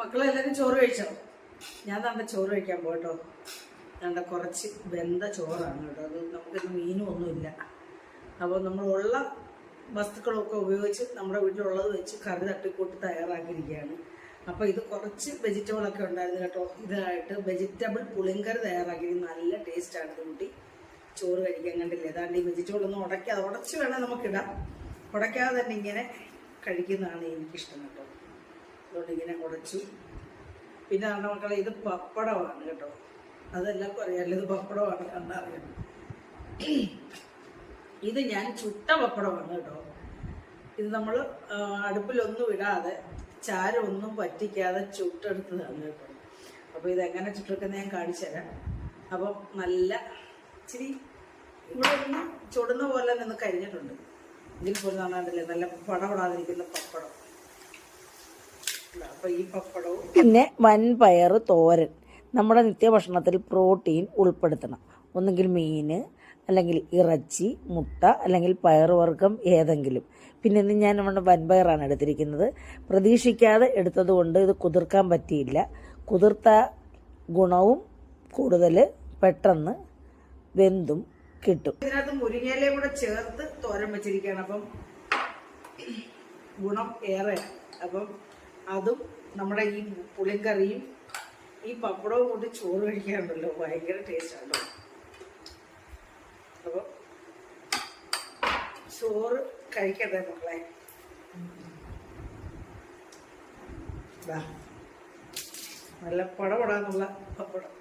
മക്കളെല്ലാവരും ചോറ് കഴിച്ചോ? ഞാൻ തന്റെ ചോറ് കഴിക്കാൻ പോട്ടോ തന്റെ കുറച്ച് വെന്ത ചോറാണ് കേട്ടോ. അത് നമുക്കിന്ന് മീനും ഒന്നുമില്ല അപ്പോൾ നമ്മളുള്ള വസ്തുക്കളൊക്കെ ഉപയോഗിച്ച് നമ്മുടെ വീട്ടിലുള്ളത് വെച്ച് കറി തട്ടിക്കൂട്ടി തയ്യാറാക്കിയിരിക്കുകയാണ്. അപ്പോൾ ഇത് കുറച്ച് വെജിറ്റബിളൊക്കെ ഉണ്ടായിരുന്നു കേട്ടോ. ഇതായിട്ട് വെജിറ്റബിൾ പുളിങ്കറി തയ്യാറാക്കി നല്ല ടേസ്റ്റാണ് ഇത് കൂട്ടി. ചോറ് കഴിക്കാൻ കണ്ടില്ലേ? ഏതാണ്ട് ഈ വെജിറ്റബിൾ ഒന്നും ഉടയ്ക്കാതെ ഉടച്ച് വേണേൽ നമുക്കിടാം ഉടയ്ക്കാതെ തന്നെ ഇങ്ങനെ കഴിക്കുന്നതാണ് എനിക്കിഷ്ടം കേട്ടോ. അതുകൊണ്ട് ഇങ്ങനെ ഉടച്ചു. പിന്നെ പറഞ്ഞ മക്കളെ ഇത് പപ്പടമാണ് കേട്ടോ. അതെല്ലാവർക്കും അറിയാമല്ലോ ഇത് പപ്പടമാണ് കണ്ടറിയണം ഇത് ഞാൻ ചുട്ട പപ്പടമാണ് കേട്ടോ. ഇത് നമ്മൾ അടുപ്പിലൊന്നും ഇടാതെ ചാരമൊന്നും പറ്റിക്കാതെ ചുട്ടെടുത്തതാണ് കേട്ടോ. അപ്പോൾ ഇതെങ്ങനെ ചുട്ടെടുക്കുന്ന ഞാൻ കാണിച്ചു തരാം. അപ്പം നല്ല ഇച്ചിരി ഇവിടെ ഒന്ന് ചുടുന്ന പോലെ നിന്ന് കരിഞ്ഞിട്ടുണ്ട്. ഇതിൽ പോലും കാണാണ്ടില്ലേ നല്ല പടപടാതിരിക്കുന്ന പപ്പടം. പിന്നെ വൻപയർ തോരൻ. നമ്മുടെ നിത്യഭക്ഷണത്തിൽ പ്രോട്ടീൻ ഉൾപ്പെടുത്തണം. ഒന്നുകിൽ മീൻ അല്ലെങ്കിൽ ഇറച്ചി മുട്ട അല്ലെങ്കിൽ പയറുവർഗം ഏതെങ്കിലും. പിന്നെ ഇന്ന് ഞാൻ നമ്മുടെ വൻപയറാണ് എടുത്തിരിക്കുന്നത്. പ്രതീക്ഷിക്കാതെ എടുത്തത് കൊണ്ട് ഇത് കുതിർക്കാൻ പറ്റിയില്ല. കുതിർത്ത ഗുണവും കൂടുതൽ പെട്ടെന്ന് വെന്തും കിട്ടും. ഇതിനകത്ത് മുരിങ്ങയിലയും കൂടെ ചേർത്ത് തോരൻ വെച്ചിരിക്കുകയാണ്. അപ്പം ഗുണം ഏറെ. അപ്പം അതും നമ്മുടെ ഈ പുളിക്കറിയും ഈ പപ്പടവും കൊണ്ട് ചോറ് കഴിക്കാറുണ്ടല്ലോ ഭയങ്കര ടേസ്റ്റാണല്ലോ അപ്പോൾ ചോറ് കഴിക്കട്ടെ മക്കളെ. നല്ല പടപടാന്നുള്ള പപ്പടം.